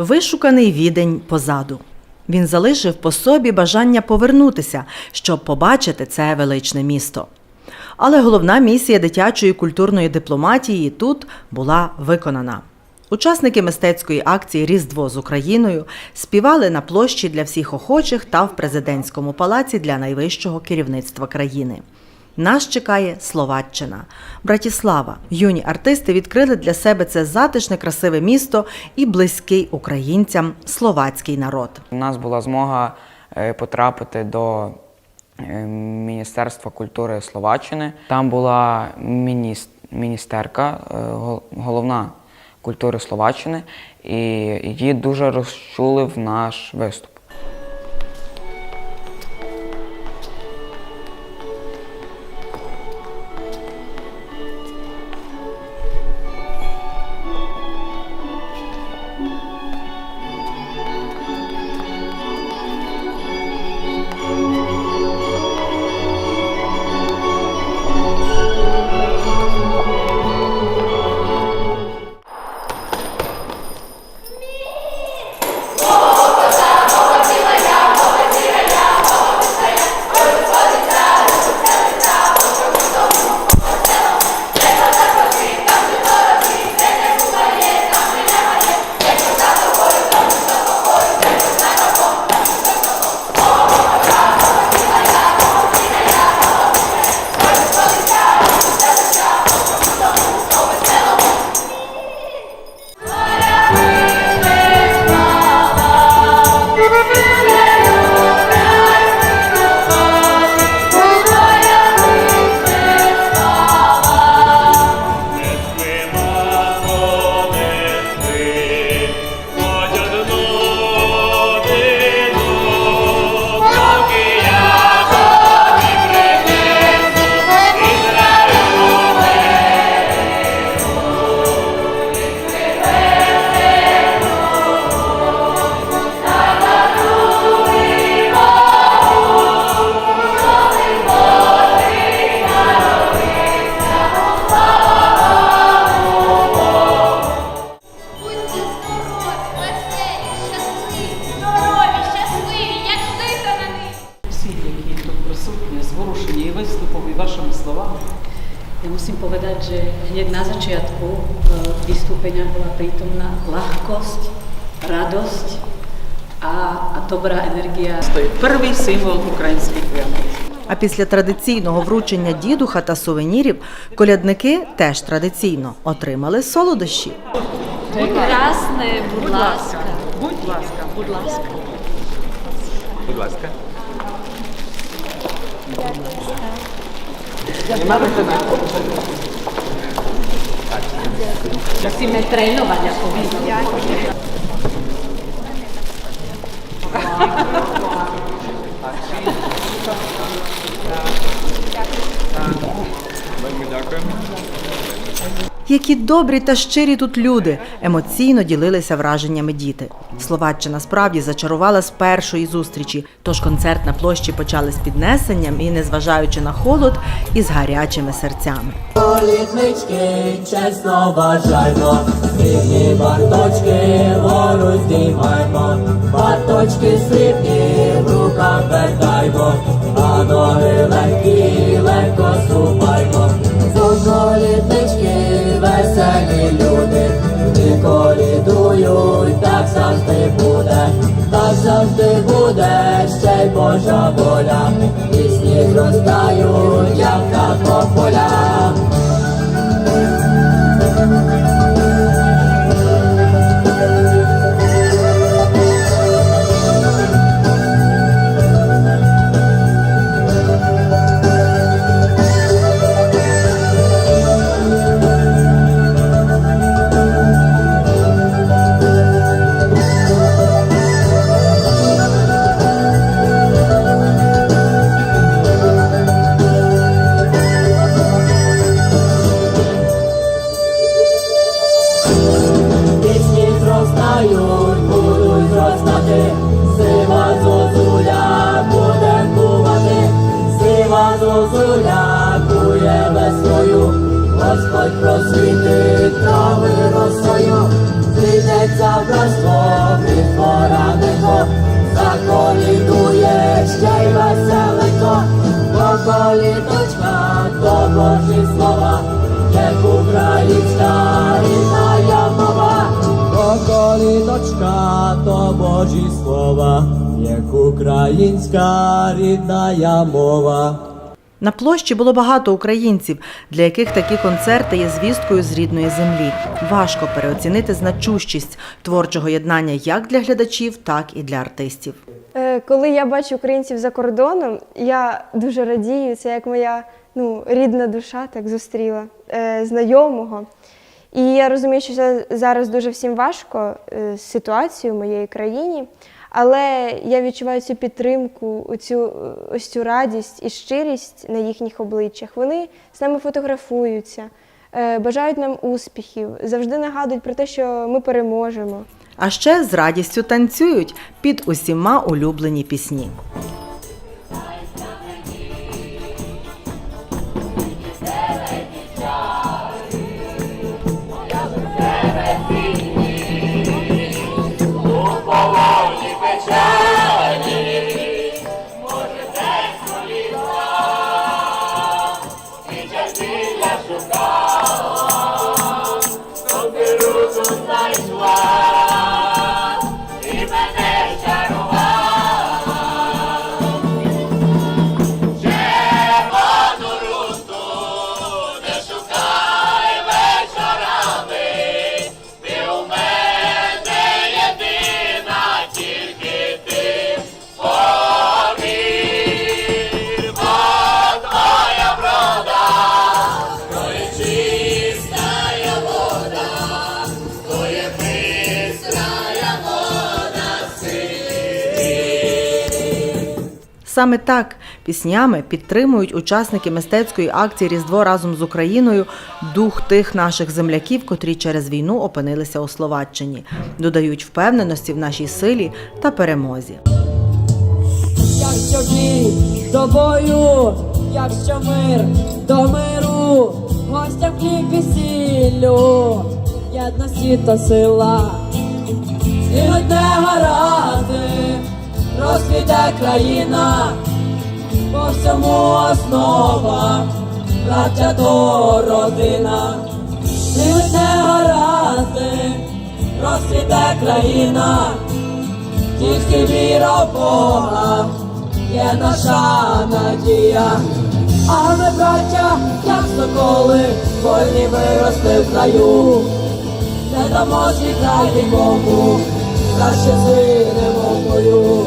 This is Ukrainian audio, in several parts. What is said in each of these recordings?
Вишуканий відень позаду. Він залишив по собі бажання повернутися, щоб побачити це величне місто. Але головна місія дитячої культурної дипломатії тут була виконана. Учасники мистецької акції Різдво з Україною співали на площі для всіх охочих та в президентському палаці для найвищого керівництва країни. Нас чекає Словаччина, Братіслава. Юні артисти відкрили для себе це затишне, красиве місто і близький українцям словацький народ. У нас була змога е, потрапити до е, Міністерства культури Словаччини. Там була міністерка, е, головна культури Словаччини, і її дуже розчулив наш виступ. Prítomná ľahkosť, radosť a, a dobrá energia. Це перший символ українських свят. А після традиційного вручення дідуха та сувенірів колядники теж традиційно отримали солодощі. Krásne, Будь ласка, будь ласка, будь ласка. Будь ласка. Musíme trénovať ako vy. Вельми дякуємо. Які добрі та щирі тут люди емоційно ділилися враженнями діти. Словаччина справді зачарувала з першої зустрічі. Тож концерт на площі почали з піднесенням і, незважаючи на холод, із гарячими серцями. Літнички, чесно бажаймо, срібні барточки, вгору здіймаймо, барточки срібні, в руках вертаймо, завжди буде, ще Божа воля, і зростають, як на годує весною, Господь просвіти трави росою, зійдеться братство, пораненого, заколідує ще й веселенько, бо коліточка, то Божі слова, як українська рідна мова, бо коліточка, то Божі слова, як українська рідна мова. На площі було багато українців, для яких такі концерти є звісткою з рідної землі. Важко переоцінити значущість творчого єднання як для глядачів, так і для артистів. Е, Коли я бачу українців за кордоном, я дуже радію. Це як моя ну, рідна душа так зустріла е, знайомого. І я розумію, що зараз дуже всім важко е, з ситуацією в моєї країні. Але я відчуваю цю підтримку, оцю, ось цю радість і щирість на їхніх обличчях. Вони з нами фотографуються, е, бажають нам успіхів, завжди нагадують про те, що ми переможемо. А ще з радістю танцюють під усіма улюблені пісні. Саме так піснями підтримують учасники мистецької акції Різдво разом з Україною дух тих наших земляків, котрі через війну опинилися у Словаччині, додають впевненості в нашій силі та перемозі. Якщо бій до бою, якщо мир до миру, гостям хліб і сіллю, єдності та сила, згинуть негаразди, розквіте країна, по всьому основа, браття то родина, згинуть негаразди, розквіте країна тільки віра в Бога є наша надія. А ми, браття, як соколи, вольні вирости в краю, не дамо свій край нікому, краще згинемо в бою.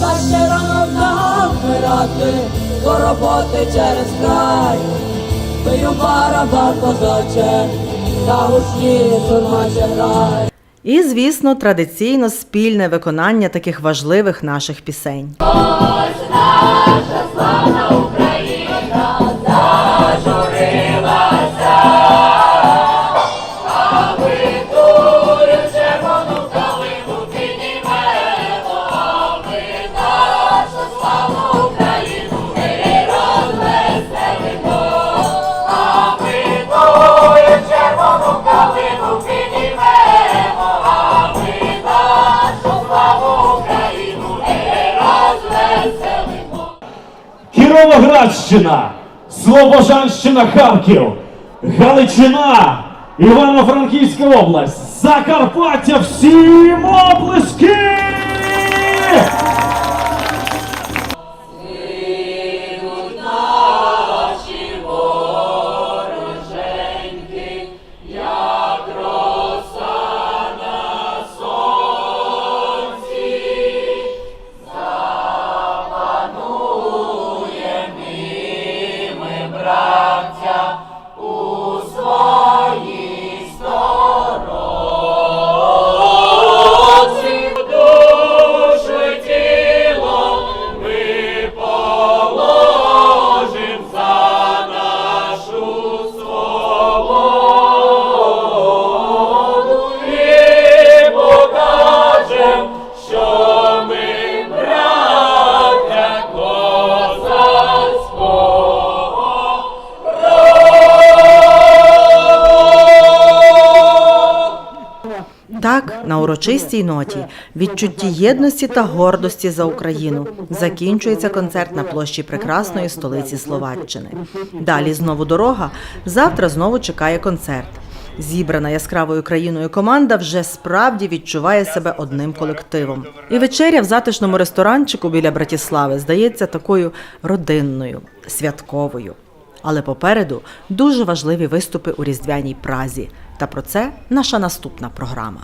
Та ще рано нам вмирати, до роботи через край. пию барабан козаче, та гучні сурмаче грай. І, звісно, традиційно спільне виконання таких важливих наших пісень. Кіровоградщина, Слобожанщина, Харків, Галичина, Івано-Франківська область, Закарпаття, всім оплески! урочистій ноті, відчутті єдності та гордості за Україну закінчується концерт на площі прекрасної столиці Словаччини. Далі знову дорога. Завтра знову чекає концерт. Зібрана яскравою країною команда вже справді відчуває себе одним колективом. І вечеря в затишному ресторанчику біля Братіслави здається такою родинною, святковою. Але попереду дуже важливі виступи у різдвяній празі. Та про це наша наступна програма.